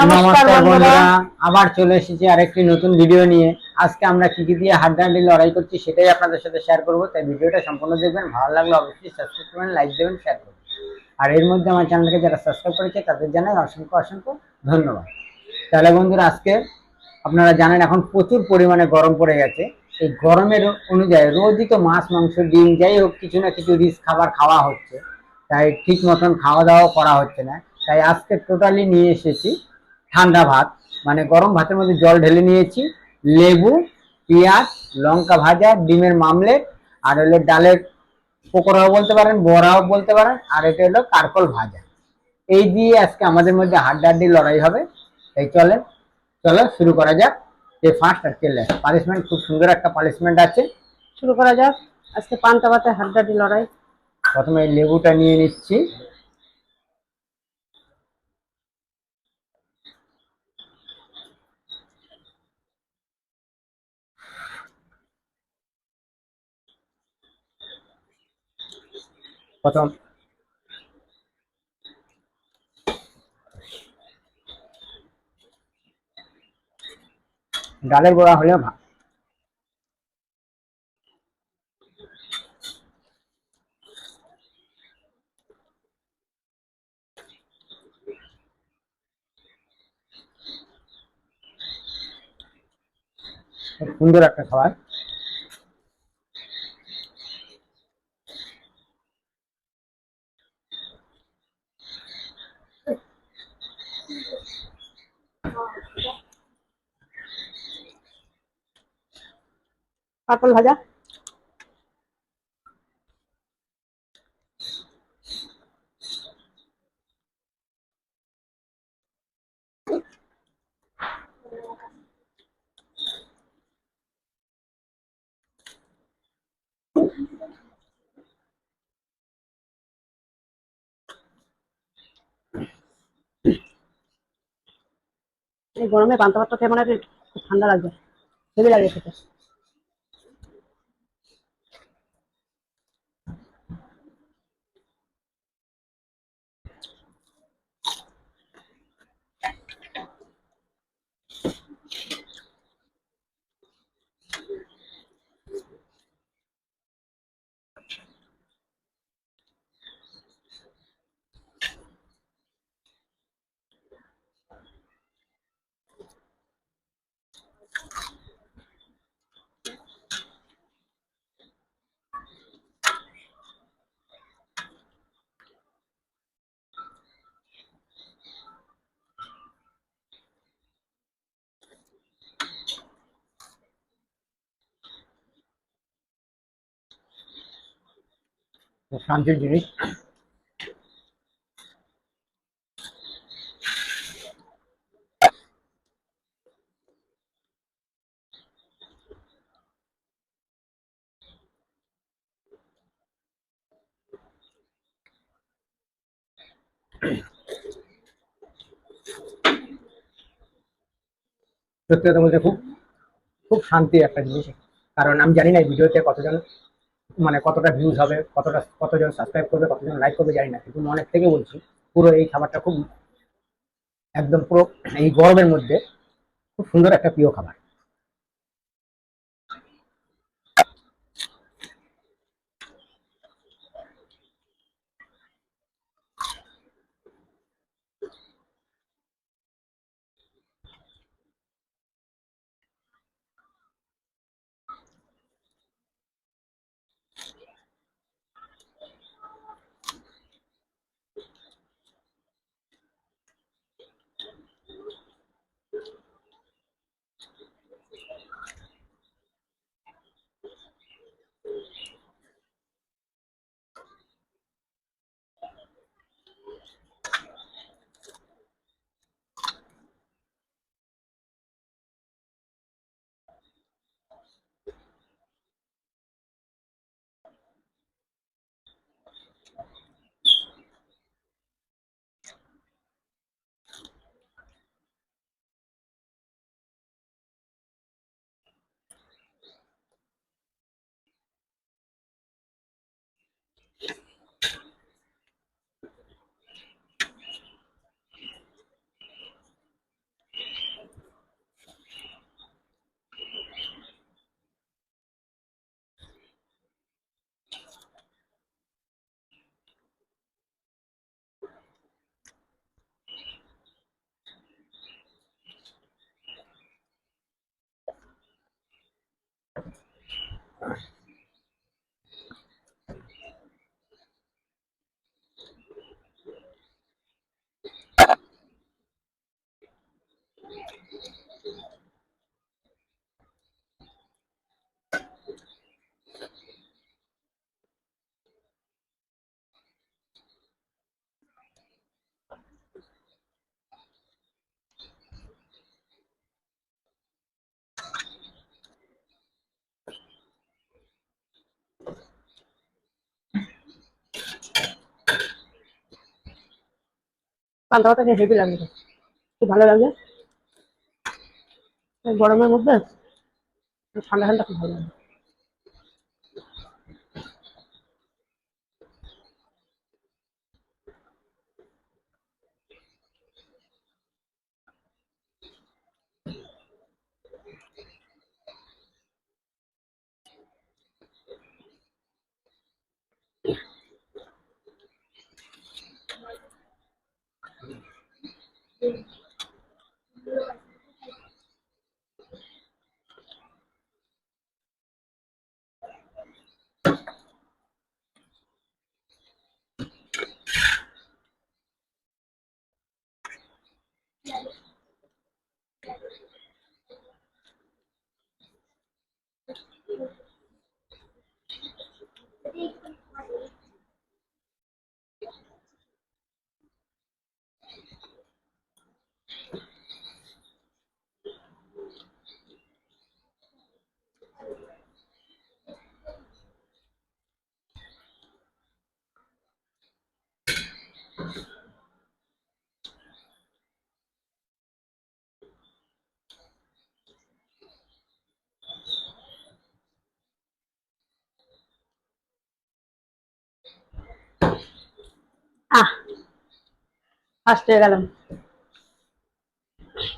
নমস্কার বন্ধুরা। আবার চলে এসেছি আরেকটি নতুন ভিডিও নিয়ে। আজকে আমরা কি কি দিয়ে হাড্ডাহাড্ডি লড়াই করছি সেটাই আপনাদের সাথে শেয়ার করব। তাই ভিডিওটা সম্পূর্ণ দেখবেন ভালো লাগলে অবশ্যই সাবস্ক্রাইব করবেন লাইক দেবেন শেয়ার করবেন। আর এর মধ্যে আমার চ্যানেলকে যারা সাবস্ক্রাইব করেছে তাদের জানাই অসংখ্য অসংখ্য ধন্যবাদ। তাহলে বন্ধুরা আজকে আপনারা জানেন এখন প্রচুর পরিমাণে গরম পড়ে গেছে। এই গরমের অনুযায়ী রোজই তো মাছ মাংস ডিম যাই হোক কিছু না কিছু রিচ খাবার খাওয়া হচ্ছে। তাই ঠিক মতন খাওয়া দাওয়া করা হচ্ছে না। তাই আজকে টোটালি নিয়ে এসেছি ঠান্ডা ভাত মানে গরম ভাতের মধ্যে জল ঢেলে নিয়েছি লেবু পেঁয়াজ লঙ্কা ভাজা ডিমের মামলেট আর হলো ডালের পকোড়াও বলতে পারেন বড়াও বলতে পারেন আর এটা হলো কারকল ভাজা। এই দিয়ে আজকে আমাদের মধ্যে হাড্ডাহাড্ডি লড়াই হবে। তাই চলে চলো শুরু করা যাক। এই ফার্স্ট আর কেলে পানিশমেন্ট খুব সুন্দর একটা পানিশমেন্ট আছে। শুরু করা যাক। আজকে পান্তা ভাতে হাড্ডাডি লড়াই। প্রথমে এই লেবুটা নিয়ে নিচ্ছি। প্রথম। ডালের বড়া হলেও ভা- খুব সুন্দর একটা খাবার। কাপল ভাজা। এই গরমে পান্তা ভাতটা খেয়ে মানে ঠান্ডা লাগবে। হেভি লাগে খেতে। শান্তির জিনিস। সত্যি কথা বলতে খুব খুব শান্তি একটা জিনিস। কারণ আমি জানি না এই ভিডিওতে কতজন মানে কতটা ভিউজ হবে, কতটা, কতজন সাবস্ক্রাইব করবে, কতজন লাইক করবে জানি না, কিন্তু অনেক থেকে বলছি, পুরো এই খাবারটা খুব একদম পুরো, এই গরমের মধ্যে খুব সুন্দর একটা প্রিয় খাবার। Pantalones de jefe y ¿Qué tal, গরমের মধ্যে ঠান্ডা ঠান্ডা খুব ভালো লাগে। ফার্স্ট হয়ে গেলাম।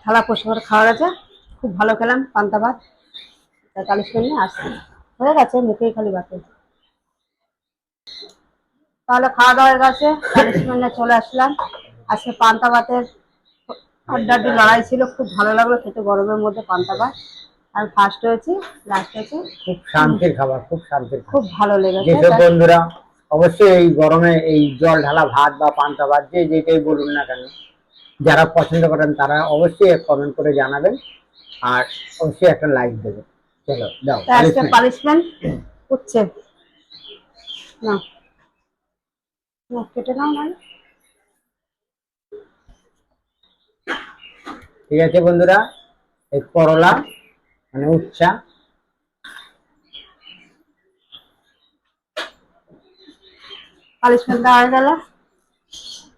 থালা পোষা করে খাওয়া গেছে। খুব ভালো খেলাম পান্তা ভাত চালিশ নিয়ে আসছি। হয়ে গেছে মুখেই খালি বাকি। তাহলে খাওয়া দাওয়া হয়ে গেছে চালিশ মিনিটে চলে আসলাম। আজকে পান্তা ভাতের আড্ডাড্ডি লড়াই ছিল খুব ভালো লাগল খেতে গরমের মধ্যে পান্তা ভাত। আর ফার্স্ট হয়েছি লাস্ট হয়েছে। খুব শান্তির খাবার খুব শান্তির খুব ভালো লেগেছে। বন্ধুরা অবশ্যই এই গরমে এই জল ঢালা ভাত বা পান্তা ভাত যে যেটাই বলুন না কেন যারা পছন্দ করেন তারা অবশ্যই কমেন্ট করে জানাবেন আর অবশ্যই একটা লাইক দেবেন। চলো দাও পানিশমেন্ট উঠছে না না কেটে নাও না। ঠিক আছে বন্ধুরা এই করলা মানে উচ্চা দেওয়া হয়ে গেল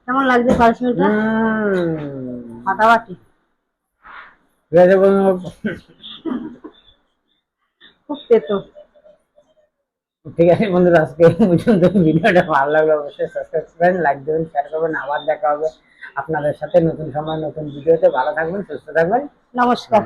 কেমন লাগছে উম, ফাটাফাটি। খুব তেতো। ঠিক আছে বন্ধুরা আজকে পর্যন্ত ভিডিওটা ভালো লাগলে অবশ্যই সাবস্ক্রাইব করবেন লাইক দেবেন শেয়ার করবেন আবার দেখা হবে আপনাদের সাথে নতুন সময় নতুন ভিডিওতে। ভালো থাকবেন সুস্থ থাকবেন। নমস্কার।